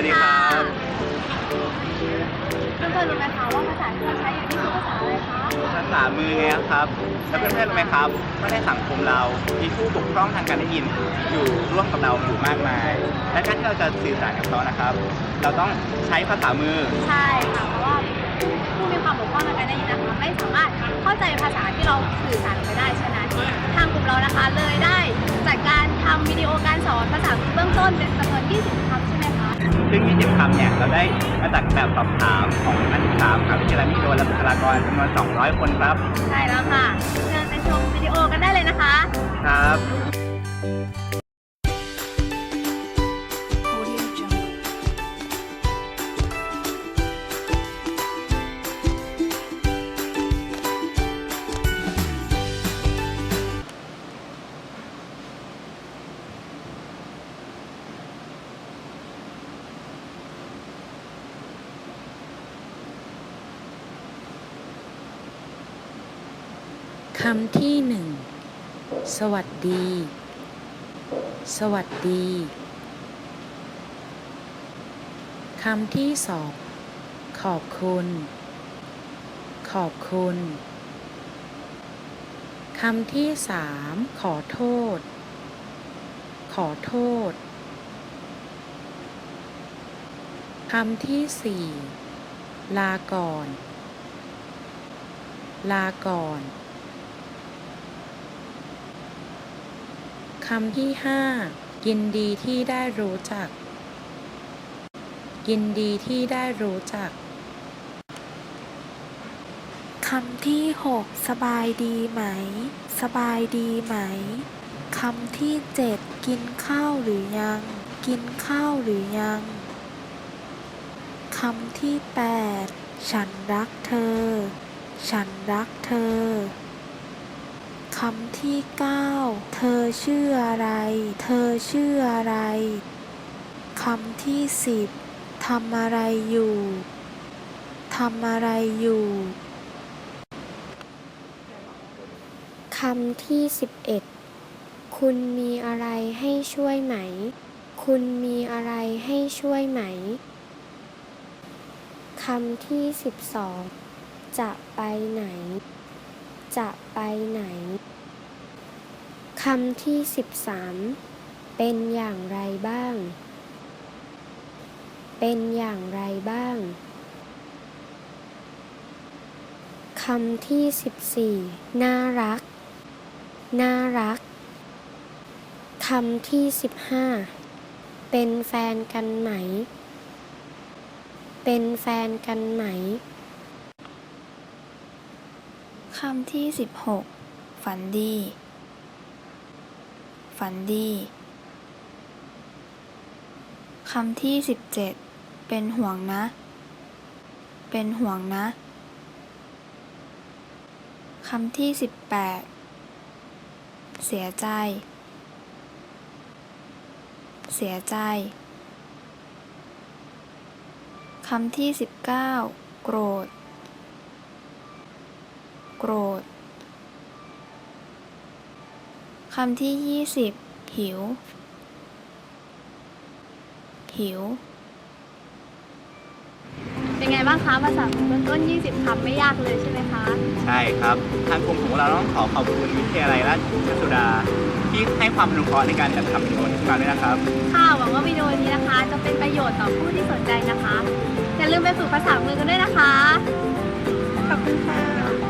ัสดีครับเพื่อนๆรู้ไหมคะว่าภาษาที่เราใช้อยู่ที่คือภาษาอะไรคะภาษามือไงครับแล้วเพื่อนๆรู้ไหมครับไม่ได้สังคมเรามีผู้บกครองทางการได้ยินอยู่ร่วมกับเราอยู่มากมาย และการที่เราจะสื่อสารกับเขานะครับ เราต้องใช้ภาษามือ ใช่ค่ะเพราะว่าผู้มีความบกพร่องทางการได้ยินนะคะไม่สามารถเข้าใจภาษาที่เราสื่อสารไปได้ฉะนั้นทางกลุ่มเรานะคะเลยได้จัดการทำวิดีโอการสอนภาษามือเบื้องต้นเป็นจำนวน20ครัำ ซึ่ง 20 คำเนี่ยเราได้มาจากแบบสอบถามของนักศึกษามหาวิทยาลัยมหิดลและบุคลากรจำนวน 200 คนครับ ใช่แล้วค่ะเชิญไปชมวิดีโอกันได้เลยนะคะ ครับ คำที่หนึ่ง สวัสดี สวัสดี คำที่สอง ขอบคุณ ขอบคุณ คำที่สาม ขอโทษ ขอโทษ คำที่สี่ ลาก่อน ลาก่อน คำที่ห้ายินดีที่ได้รู้จัก ยินดีที่ได้รู้จัก คำที่หกสบายดีไหม สบายดีไหม คำที่เจ็ดกินข้าวหรือยัง กินข้าวหรือยัง คำที่แปดฉันรักเธอ ฉันรักเธอ คำที่เก้าเธอชื่ออะไร เธอชื่ออะไร คำที่สิบทำอะไรอยู่ ทำอะไรอยู่ คำที่ 11 คุณมีอะไรให้ช่วยไหม คุณมีอะไรให้ช่วยไหม คำที่ 12 จะไปไหนจะไปไหน คำที่ 13 เป็นอย่างไรบ้าง เป็นอย่างไรบ้าง คำที่ 14 น่ารัก น่ารัก คำที่ 15 เป็นแฟนกันไหม เป็นแฟนกันไหม คำที่ 16 ฝันดี ฝันดี คำที่ 17 เป็นห่วงนะ เป็นห่วงนะ คำที่ 18 เสียใจ เสียใจ คำที่ 19 โกรธ โกรธ คำที่20หิว หิว เป็นไงบ้างคะภาษามือเบื้องต้น 20 คำไม่ยากเลยใช่ไหมคะ ใช่ครับ ทางกลุ่มของเราต้องขอขอบคุณวิทยาลัยราชภัฏสุดา ที่ให้ความอนุเคราะห์ในการจัดทำวิดีโอนี้ขึ้นมาด้วยนะครับ ค่ะ หวังว่าวิดีโอนี้นะคะ จะเป็นประโยชน์ต่อผู้ที่สนใจนะคะ อย่าลืมไปฝึกภาษามือกันด้วยนะคะ ขอบคุณค่ะ